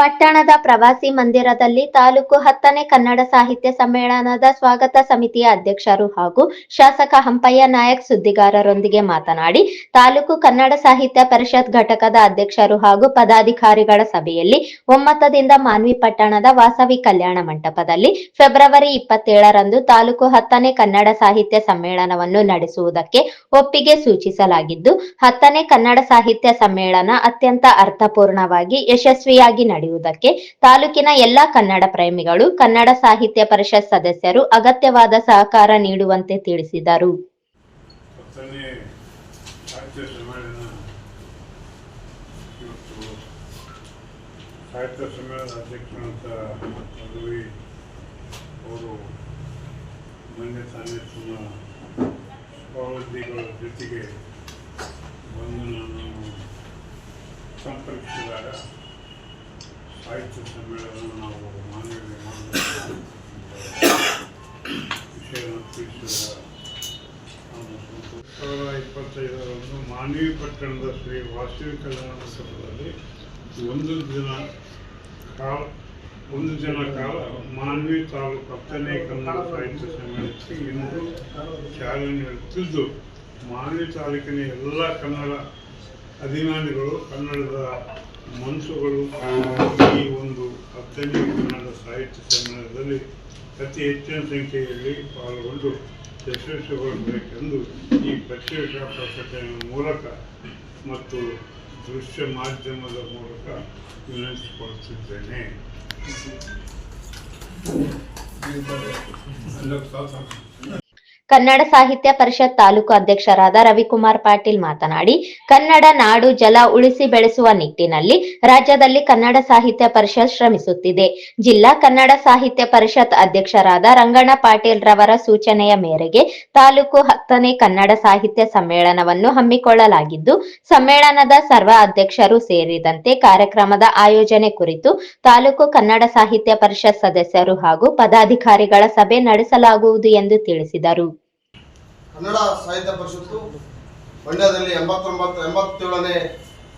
ಪಟ್ಟಣದ ಪ್ರವಾಸಿ ಮಂದಿರದಲ್ಲಿ ತಾಲೂಕು ಹತ್ತನೇ ಕನ್ನಡ ಸಾಹಿತ್ಯ ಸಮ್ಮೇಳನದ ಸ್ವಾಗತ ಸಮಿತಿಯ ಅಧ್ಯಕ್ಷರು ಹಾಗೂ ಶಾಸಕ ಹಂಪಯ್ಯ ನಾಯಕ್ ಸುದ್ದಿಗಾರರೊಂದಿಗೆ ಮಾತನಾಡಿ, ತಾಲೂಕು ಕನ್ನಡ ಸಾಹಿತ್ಯ ಪರಿಷತ್ ಘಟಕದ ಅಧ್ಯಕ್ಷರು ಹಾಗೂ ಪದಾಧಿಕಾರಿಗಳ ಸಭೆಯಲ್ಲಿ ಒಮ್ಮತದಿಂದ ಮಾನ್ವಿ ಪಟ್ಟಣದ ವಾಸವಿ ಕಲ್ಯಾಣ ಮಂಟಪದಲ್ಲಿ ಫೆಬ್ರವರಿ ಇಪ್ಪತ್ತೇಳರಂದು ತಾಲೂಕು ಹತ್ತನೇ ಕನ್ನಡ ಸಾಹಿತ್ಯ ಸಮ್ಮೇಳನವನ್ನು ನಡೆಸುವುದಕ್ಕೆ ಒಪ್ಪಿಗೆ ಸೂಚಿಸಲಾಗಿದ್ದು, ಹತ್ತನೇ ಕನ್ನಡ ಸಾಹಿತ್ಯ ಸಮ್ಮೇಳನ ಅತ್ಯಂತ ಅರ್ಥಪೂರ್ಣವಾಗಿ ಯಶಸ್ವಿಯಾಗಿ ನಡೆಯುವುದಕ್ಕೆ ತಾಲೂಕಿನ ಎಲ್ಲಾ ಕನ್ನಡ ಪ್ರೇಮಿಗಳು, ಕನ್ನಡ ಸಾಹಿತ್ಯ ಪರಿಷತ್ ಸದಸ್ಯರು ಅಗತ್ಯವಾದ ಸಹಕಾರ ನೀಡುವಂತೆ ತಿಳಿಸಿದರು. ಸಾಹಿತ್ಯ ಅವರು ಜೊತೆಗೆ ಬಂದು ನಾನು ಸಂಪರ್ಕಿಸಿದಾಗ ಸಾಹಿತ್ಯ ನಾವು ಸಾವಿರದ ಇಪ್ಪತ್ತೈದರಂದು ಮಾನವಿ ಪಟ್ಟಣದ ಶ್ರೀ ವಾಸವಿ ಕಲ್ಯಾಣ ಸಭದಲ್ಲಿ ಒಂದು ದಿನ ಕಾಲ ಒಂದು ದಿನ ಕಾಲ ಮಾನ್ವಿ ತಾಲೂಕು ಹತ್ತನೇ ಕನ್ನಡ ಸಾಹಿತ್ಯ ಸಮ್ಮೇಳನಕ್ಕೆ ಇಂದು ಚಾಲನೆ ನೀಡುತ್ತಿದ್ದು ಮಾನ್ವಿ ತಾಲೂಕಿನ ಎಲ್ಲ ಕನ್ನಡ ಅಭಿಮಾನಿಗಳು ಕನ್ನಡದ ಮನಸ್ಸುಗಳು ಈ ಒಂದು ಹತ್ತನೇ ಕನ್ನಡ ಸಾಹಿತ್ಯ ಸಮ್ಮೇಳನದಲ್ಲಿ ಅತಿ ಹೆಚ್ಚಿನ ಸಂಖ್ಯೆಯಲ್ಲಿ ಪಾಲ್ಗೊಂಡು ಯಶಸ್ವಿಗೊಳ್ಳಬೇಕೆಂದು ಈ ಪತ್ರಿಕಾ ಪ್ರಕಟಣೆಯ ಮೂಲಕ ಮತ್ತು ದೃಶ್ಯ ಮಾಧ್ಯಮದ ಮೂಲಕ ವಿನಂತಿಸಿಕೊಳ್ಳುತ್ತಿದ್ದೇನೆ. ಕನ್ನಡ ಸಾಹಿತ್ಯ ಪರಿಷತ್ ತಾಲೂಕು ಅಧ್ಯಕ್ಷರಾದ ರವಿಕುಮಾರ್ ಪಾಟೀಲ್ ಮಾತನಾಡಿ, ಕನ್ನಡ ನಾಡು ಜಲ ಉಳಿಸಿ ಬೆಳೆಸುವ ನಿಟ್ಟಿನಲ್ಲಿ ರಾಜ್ಯದಲ್ಲಿ ಕನ್ನಡ ಸಾಹಿತ್ಯ ಪರಿಷತ್ ಶ್ರಮಿಸುತ್ತಿದೆ. ಜಿಲ್ಲಾ ಕನ್ನಡ ಸಾಹಿತ್ಯ ಪರಿಷತ್ ಅಧ್ಯಕ್ಷರಾದ ರಂಗಣ್ಣ ಪಾಟೀಲ್ ರವರ ಸೂಚನೆಯ ಮೇರೆಗೆ ತಾಲೂಕು ಹತ್ತನೇ ಕನ್ನಡ ಸಾಹಿತ್ಯ ಸಮ್ಮೇಳನವನ್ನು ಹಮ್ಮಿಕೊಳ್ಳಲಾಗಿದ್ದು, ಸಮ್ಮೇಳನದ ಸರ್ವ ಅಧ್ಯಕ್ಷರು ಸೇರಿದಂತೆ ಕಾರ್ಯಕ್ರಮದ ಆಯೋಜನೆ ಕುರಿತು ತಾಲೂಕು ಕನ್ನಡ ಸಾಹಿತ್ಯ ಪರಿಷತ್ ಸದಸ್ಯರು ಹಾಗೂ ಪದಾಧಿಕಾರಿಗಳ ಸಭೆ ನಡೆಸಲಾಗುವುದು ಎಂದು ತಿಳಿಸಿದರು. ಕನ್ನಡ ಸಾಹಿತ್ಯ ಪರಿಷತ್ತು ಮಂಡ್ಯದಲ್ಲಿ ಎಂಬತ್ತೊಂಬತ್ತು, ಎಂಬತ್ತೇಳನೇ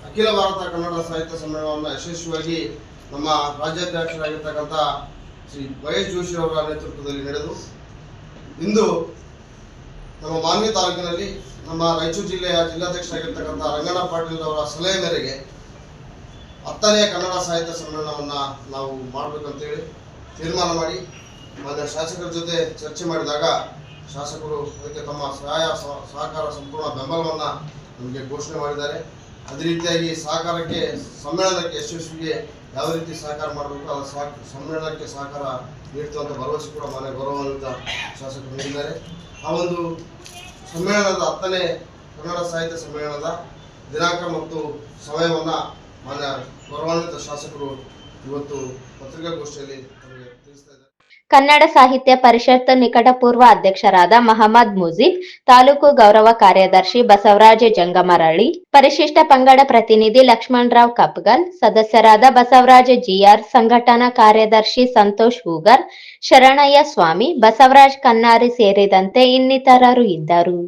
ಅಖಿಲ ಭಾರತ ಕನ್ನಡ ಸಾಹಿತ್ಯ ಸಮ್ಮೇಳನವನ್ನು ಯಶಸ್ವಿಯಾಗಿ ನಮ್ಮ ರಾಜ್ಯಾಧ್ಯಕ್ಷರಾಗಿರ್ತಕ್ಕಂಥ ಶ್ರೀ ಮಹೇಶ್ ಜೋಶಿ ಅವರ ನೇತೃತ್ವದಲ್ಲಿ ನಡೆದು, ಇಂದು ನಮ್ಮ ಮಾನ್ಯ ತಾಲೂಕಿನಲ್ಲಿ ನಮ್ಮ ರಾಯಚೂರು ಜಿಲ್ಲೆಯ ಜಿಲ್ಲಾಧ್ಯಕ್ಷರಾಗಿರ್ತಕ್ಕಂಥ ರಂಗಣ್ಣ ಪಾಟೀಲ್ ಅವರ ಸಲಹೆ ಮೇರೆಗೆ ಹತ್ತನೇ ಕನ್ನಡ ಸಾಹಿತ್ಯ ಸಮ್ಮೇಳನವನ್ನು ನಾವು ಮಾಡಬೇಕಂತೇಳಿ ತೀರ್ಮಾನ ಮಾಡಿ, ಮಾನ್ಯ ಶಾಸಕರ ಜೊತೆ ಚರ್ಚೆ ಮಾಡಿದಾಗ ಶಾಸಕರು ಅದಕ್ಕೆ ತಮ್ಮ ಸಹಾಯ ಸಹಕಾರ ಸಂಪೂರ್ಣ ಬೆಂಬಲವನ್ನು ನಮಗೆ ಘೋಷಣೆ ಮಾಡಿದ್ದಾರೆ. ಅದೇ ರೀತಿಯಾಗಿ ಸಹಕಾರಕ್ಕೆ, ಸಮ್ಮೇಳನಕ್ಕೆ ಯಶಸ್ವಿಗೆ ಯಾವ ರೀತಿ ಸಹಕಾರ ಮಾಡಬೇಕು ಅದರ ಸಹ, ಸಮ್ಮೇಳನಕ್ಕೆ ಸಹಕಾರ ನೀಡ್ತಂತ ಭರವಸೆ ಕೂಡ ಮನೆ ಗೌರವಾನ್ವಿತ ಶಾಸಕರು ನೀಡಿದ್ದಾರೆ. ಆ ಒಂದು ಸಮ್ಮೇಳನದ ಹತ್ತನೇ ಕನ್ನಡ ಸಾಹಿತ್ಯ ಸಮ್ಮೇಳನದ ದಿನಾಂಕ ಮತ್ತು ಸಮಯವನ್ನು ಮಾನ್ಯ ಗೌರವಾನ್ವಿತ ಶಾಸಕರು ಇವತ್ತು ಪತ್ರಿಕಾಗೋಷ್ಠಿಯಲ್ಲಿ ನಮಗೆ ತಿಳಿಸ್ತಾ ಇದ್ದಾರೆ. ಕನ್ನಡ ಸಾಹಿತ್ಯ ಪರಿಷತ್ ನಿಕಟಪೂರ್ವ ಅಧ್ಯಕ್ಷರಾದ ಮಹಮ್ಮದ್ ಮುಜೀಬ್, ತಾಲೂಕು ಗೌರವ ಕಾರ್ಯದರ್ಶಿ ಬಸವರಾಜ ಜಂಗಮರಳಿ, ಪರಿಶಿಷ್ಟ ಪಂಗಡ ಪ್ರತಿನಿಧಿ ಲಕ್ಷ್ಮಣರಾವ್ ಕಪ್ಗಲ್, ಸದಸ್ಯರಾದ ಬಸವರಾಜ ಜಿಆರ್, ಸಂಘಟನಾ ಕಾರ್ಯದರ್ಶಿ ಸಂತೋಷ್ ಹೂಗರ್, ಶರಣಯ್ಯ ಸ್ವಾಮಿ, ಬಸವರಾಜ್ ಕನ್ನಾರಿ ಸೇರಿದಂತೆ ಇನ್ನಿತರರು ಇದ್ದರು.